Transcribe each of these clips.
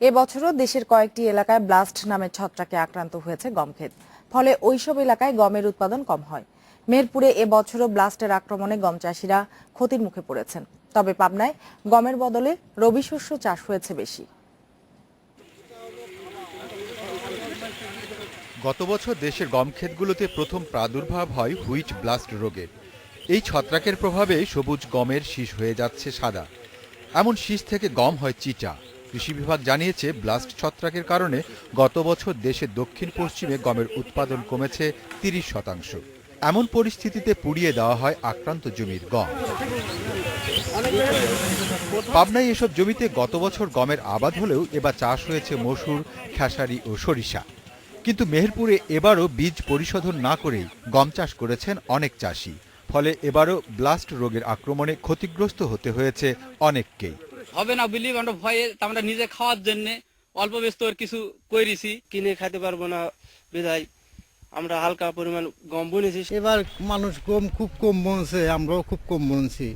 এবছরও দেশের কয়েকটি এলাকায় ব্লাস্ট নামের ছত্রাকে আক্রান্ত হয়েছে গমক্ষেত ফলে ওইসব এলাকায় গমের উৎপাদন কম হয়। মেহেরপুরে এবছরও ব্লাস্টের আক্রমণে গম চাষিরা ক্ষতির মুখে পড়েছেন। তবে পাবনায় গমের বদলে রবি শস্য চাষ হয়েছে বেশি। গত বছর দেশের গম ক্ষেতগুলোতে প্রথম প্রাদুর্ভাব হয় হুইট ব্লাস্ট রোগের এই ছত্রাকের প্রভাবে সবুজ গমের শীষ হয়ে যাচ্ছে সাদা। এমন শীষ থেকে গম হয় চিটা কৃষি বিভাগ জানিয়েছে, ব্লাস্ট ছত্রাকের কারণে গত বছর দেশের দক্ষিণ পশ্চিমে গমের উৎপাদন কমেছে তিরিশ শতাংশ। এমন পরিস্থিতিতে পুড়িয়ে দেওয়া হয় আক্রান্ত জমির গম। পাবনায় এসব জমিতে গত বছর গমের আবাদ হলেও এবার চাষ হয়েছে মসুর, খেসারি ও সরিষা। কিন্তু মেহেরপুরে এবারও বীজ পরিশোধন না করেই গম চাষ করেছেন অনেক চাষি। ফলে এবারও ব্লাস্ট রোগের আক্রমণে ক্ষতিগ্রস্ত হতে হয়েছে অনেককেই। হবে না বিলিভ আমরা ভয়ে আমরা নিজে খাওয়ার জন্য অল্প ব্যস্ত কিছু করেছি কিনে খেতে পারব না বিধায় আমরা হালকা পরিমাণ গম বুনেছি। এবার মানুষ গম খুব কম বুনছে আমরাও খুব কম বুনছি।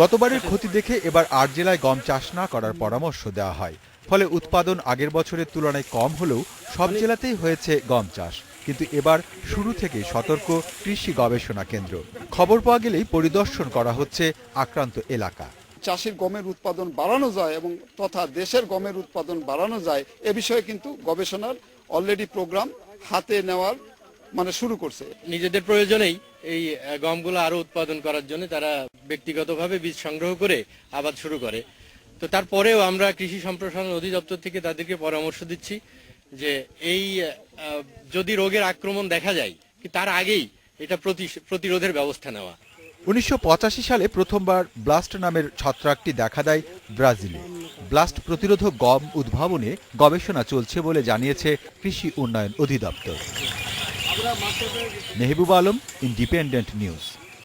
গতবারের ক্ষতি দেখে এবার আট জেলায় গম চাষ না করার পরামর্শ দেওয়া হয়। ফলে উৎপাদন আগের বছরের তুলনায় কম হলেও সব জেলাতেই হয়েছে গম চাষ। কিন্তু এবার শুরু থেকে সতর্ক কৃষি গবেষণা কেন্দ্র। খবর পাওয়া গেলেই পরিদর্শন করা হচ্ছে আক্রান্ত এলাকা। চাষির গমের উৎপাদন বাড়ানো যায় এবং তথা দেশের গমের উৎপাদন বাড়ানো যায়, এ বিষয়ে কিন্তু গবেষণার অলরেডি প্রোগ্রাম হাতে নেওয়ার মানে শুরু করছে। নিজেদের প্রয়োজনেই এই গমগুলো আরও উৎপাদন করার জন্য তারা ব্যক্তিগতভাবে বীজ সংগ্রহ করে আবাদ শুরু করে। তো তারপরেও আমরা কৃষি সম্প্রসারণ অধিদপ্তর থেকে তাদেরকে পরামর্শ দিচ্ছি যে এই যদি রোগের আক্রমণ দেখা যায়, কি তার আগেই এটা প্রতি- প্রতিরোধের ব্যবস্থা নেওয়া। উনিশশো পঁচাশি সালে প্রথমবার ব্লাস্ট নামের ছত্রাকটি দেখা দেয় ব্রাজিলে। ব্লাস্ট প্রতিরোধক গম উদ্ভাবনে গবেষণা চলছে বলে জানিয়েছে কৃষি উন্নয়ন অধিদপ্তর। Mehboob Alam independent news